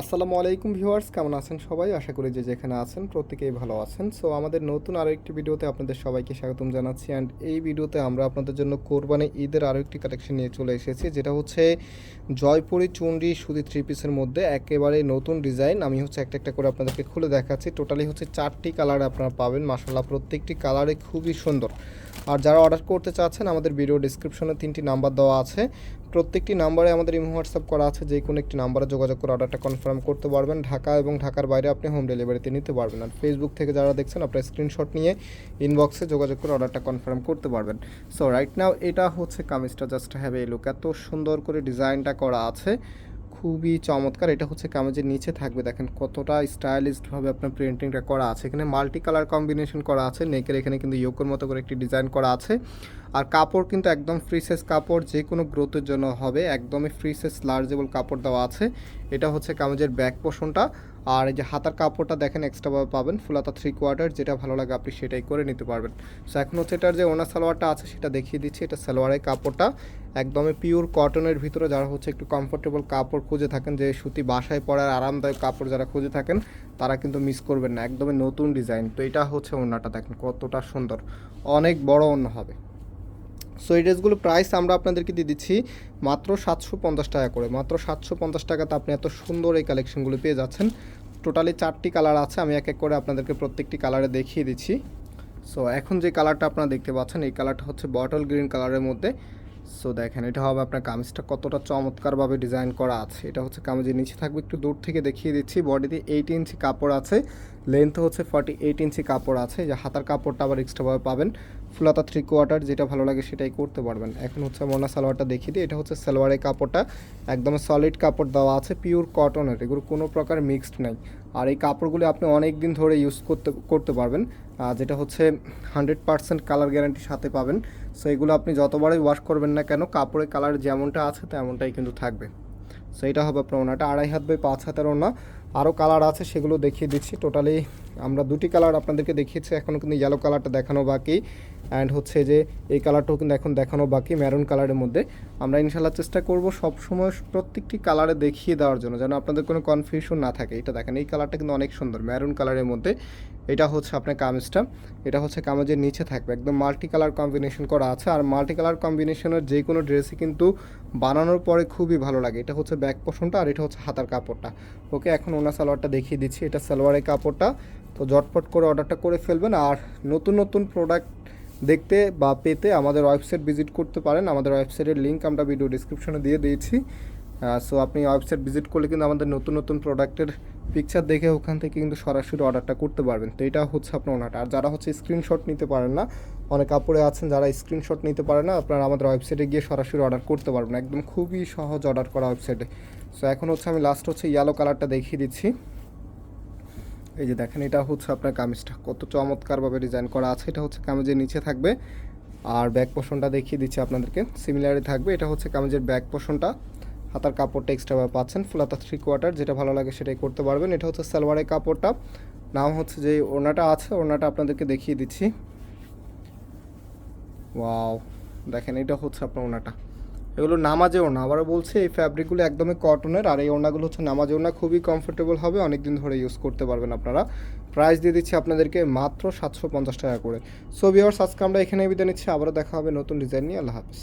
আসসালামু আলাইকুম ভিউয়ার্স, কেমন আছেন সবাই? আশা করি যে যেখানে আছেন প্রত্যেকেই ভালো আছেন। সো আমাদের নতুন আরও একটি ভিডিওতে আপনাদের সবাইকে স্বাগতম জানাচ্ছি। অ্যান্ড এই ভিডিওতে আমরা আপনাদের জন্য কোরবানি ঈদের আরও একটি কালেকশন নিয়ে চলে এসেছি, যেটা হচ্ছে জয়পুরি চুনরি সুতি থ্রি পিসের মধ্যে একেবারে নতুন ডিজাইন আমি হচ্ছে একটা একটা করে আপনাদেরকে খুলে দেখাচ্ছি। টোটালি হচ্ছে চারটি কালার আপনারা পাবেন। মাসাল্লাহ প্রত্যেকটি কালারে খুবই সুন্দর। আর যারা অর্ডার করতে চাচ্ছেন, আমাদের ভিডিও ডিসক্রিপশনে তিনটি নাম্বার দেওয়া আছে। প্রত্যেকটি নাম্বারে আমাদের ইমো হোয়াটসঅ্যাপ করা আছে, যে কোনো একটি নাম্বারে যোগাযোগ করে অর্ডারটা কনফার্ম করতে পারবেন। ঢাকা এবং ঢাকার বাইরে আপনি হোম ডেলিভারিতে নিতে পারবেন। আর ফেসবুক থেকে যারা দেখছেন, আপনার স্ক্রিনশট নিয়ে ইনবক্সে যোগাযোগ করে অর্ডারটা কনফার্ম করতে পারবেন। সো রাইট নাও এটা হচ্ছে কামিজটা জাস্ট হ্যাভ এ লুক এত সুন্দর করে ডিজাইনটা করা আছে। খুবই চমৎকার। এটা হচ্ছে কামেজের নিচে থাকবে। দেখেন কতটা স্টাইলিশডভাবে আপনার প্রিন্টিংটা করা আছে। এখানে মাল্টি কালার কম্বিনেশন করা আছে। নেকের এখানে কিন্তু ইয়োকের মতো করে একটি ডিজাইন করা আছে। আর কাপড় কিন্তু একদম ফ্রি সাইজ কাপড়, যে কোনো গ্রোথের জন্য হবে। একদমই ফ্রি সাইজ লার্জেবল কাপড় দেওয়া আছে। এটা হচ্ছে কামেজের ব্যাক পোষণটা আর এই যে হাতার কাপড়টা দেখেন এক্সট্রাভাবে পাবেন, ফুলাতা থ্রি কোয়ার্টার যেটা ভালো লাগে আপনি সেটাই করে নিতে পারবেন। সো এখন হচ্ছে এটার যে ওনা সালোয়ারটা আছে সেটা দেখিয়ে দিচ্ছি, এটা সালোয়ারের কাপড়টা। একদমই পিওর কটনের ভিতরে যারা হচ্ছে একটু কমফোর্টেবল কাপড় খুঁজে থাকেন, যে সুতি বাসায় পরার আরামদায়ক কাপড় যারা খুঁজে থাকেন, তারা কিন্তু মিস করবেন না, একদমই নতুন ডিজাইন তো এটা হচ্ছে ওনাটা, দেখেন কতটা সুন্দর, অনেক বড় অন্য হবে। সো এই ড্রেসগুলো প্রাইস আমরা আপনাদেরকে দিয়ে দিচ্ছি মাত্র সাতশো পঞ্চাশ টাকা করে। মাত্র সাতশো পঞ্চাশ টাকাতে আপনি এত সুন্দর এই কালেকশনগুলো পেয়ে যাচ্ছেন। টোটালি চারটি কালার আছে, আমি এক এক করে আপনাদেরকে প্রত্যেকটি কালারে দেখিয়ে দিচ্ছি। সো এখন যে কালারটা আপনারা দেখতে পাচ্ছেন, এই কালারটা হচ্ছে বটল গ্রিন কালারের মধ্যে। সো দেখেন, এটা হবে আপনার কামিজটা কতটা চমৎকারভাবে ডিজাইন করা আছে। এটা হচ্ছে কামিজের নিচে থাকবে, একটু দূর থেকে দেখিয়ে দিচ্ছি। বডিতে এইট ইঞ্চি কাপড় আছে লেন্থ হচ্ছে ফর্টি এইট ইঞ্চি কাপড় আছে। যে হাতার কাপড়টা আবার এক্সট্রাভাবে পাবেন। ফুলাতা থ্রি কোয়ার্টার যেটা ভালো লাগে সেটাই করতে পারবেন। এখন হচ্ছে মোনা সালোয়ারটা দেখিয়ে দিই। এটা হচ্ছে সালোয়ারের কাপড়টা। একদম সলিড কাপড় দেওয়া আছে পিওর কটনের এগুলো কোনো প্রকার মিক্সড নাই। আর এই কাপড়গুলি আপনি অনেক দিন ধরে ইউজ করতে করতে পারবেন। যেটা হচ্ছে হান্ড্রেড পার্সেন্ট কালার গ্যারান্টির সাথে পাবেন। সো এগুলো আপনি যতবারই ওয়াশ করবেন না কেন, কাপড়ের কালার যেমনটা আছে তেমনটাই কিন্তু থাকবে। সো এটা হবে আপনার ওনাটা আড়াই হাত বাই পাঁচ হাতের ওনা আরও কালার আছে, সেগুলো দেখিয়ে দিচ্ছি। টোটালি আমরা দুটি কালার আপনাদেরকে দেখিয়েছি এখনও কিন্তু ইয়েলো কালারটা দেখানো বাকি। অ্যান্ড হচ্ছে যে এই কালারটাও কিন্তু এখন দেখানো বাকি ম্যারুন কালারের মধ্যে। আমরা ইনশাল্লাহ চেষ্টা করব সবসময় প্রত্যেকটি কালারে দেখিয়ে দেওয়ার জন্য, যেন আপনাদের কোনো কনফিউশন না থাকে। এটা দেখেন, এই কালারটা কিন্তু অনেক সুন্দর ম্যারুন কালারের মধ্যে। এটা হচ্ছে আপনার কামিজটা। এটা হচ্ছে কামিজের নিচে থাকবে। একদম মাল্টি কালার কম্বিনেশন করা আছে। আর মাল্টি কালার কম্বিনেশনের যে কোনো ড্রেসই কিন্তু বানানোর পরে খুবই ভালো লাগে। এটা হচ্ছে ব্যাক পোষণটা আর এটা হচ্ছে হাতার কাপড়টা। ওকে, এখন ওনার সালোয়ারটা দেখিয়ে দিচ্ছি। এটা সালোয়ারের কাপড়টা। তো ঝটপট করে অর্ডারটা করে ফেলবেন আর নতুন নতুন প্রোডাক্ট দেখতে বা পেতে আমাদের ওয়েবসাইট ভিজিট করতে পারেন। আমাদের ওয়েবসাইটের লিঙ্ক আমরা ভিডিও ডিসক্রিপশনে দিয়ে দিয়েছি। সো আপনি ওয়েবসাইট ভিজিট করলে কিন্তু আমাদের নতুন নতুন প্রোডাক্টের পিকচার দেখে ওখান থেকে কিন্তু সরাসরি অর্ডারটা করতে পারবেন। তো এটা হচ্ছে আপনার ওনাটা। আর যারা হচ্ছে স্ক্রিনশট নিতে পারেন না, অনেক কাপড়ে আছেন যারা স্ক্রিনশট নিতে পারেন না, আপনারা আমাদের ওয়েবসাইটে গিয়ে সরাসরি অর্ডার করতে পারবেন। একদম খুবই সহজ অর্ডার করা ওয়েবসাইটে সো এখন হচ্ছে আমি লাস্ট হচ্ছে ইয়েলো কালারটা দেখিয়ে দিচ্ছি। এই যে দেখেন, এটা হচ্ছে আপনার কামিজটা। কত চমৎকারভাবে ডিজাইন করা আছে। এটা হচ্ছে কামিজের নিচে থাকবে। আর ব্যাক পোষণটা দেখিয়ে দিচ্ছি আপনাদেরকে। সিমিলারই থাকবে। এটা হচ্ছে কামিজের ব্যাক পোষণটা হাতার কাপড়টা এক্সট্রাভাবে পাচ্ছেন। ফুলাতা থ্রি কোয়ার্টার যেটা ভালো লাগে সেটাই করতে পারবেন। এটা হচ্ছে সালোয়ারের কাপড়টা। নাম হচ্ছে যে ওনাটা আছে ওনাটা আপনাদেরকে দেখিয়ে দিচ্ছি। ওয়াও দেখেন, এটা হচ্ছে আপনার ওনাটা এগুলো নামাজে ওড়না। আবারও বলছে, এই ফ্যাব্রিকগুলো একদমই কটনের আর এই ওড়নাগুলো হচ্ছে নামাজে ওড়না। খুবই কমফোর্টেবল হবে অনেক দিন ধরে ইউজ করতে পারবেন আপনারা। প্রাইস দিয়ে দিচ্ছি আপনাদেরকে মাত্র সাতশো পঞ্চাশ টাকা করে। সো বিয়ার্স আজকে আমরা এখানে বিদায় নিচ্ছি। আবারও দেখা হবে নতুন ডিজাইন নিয়ে। আল্লাহ হাফিজ।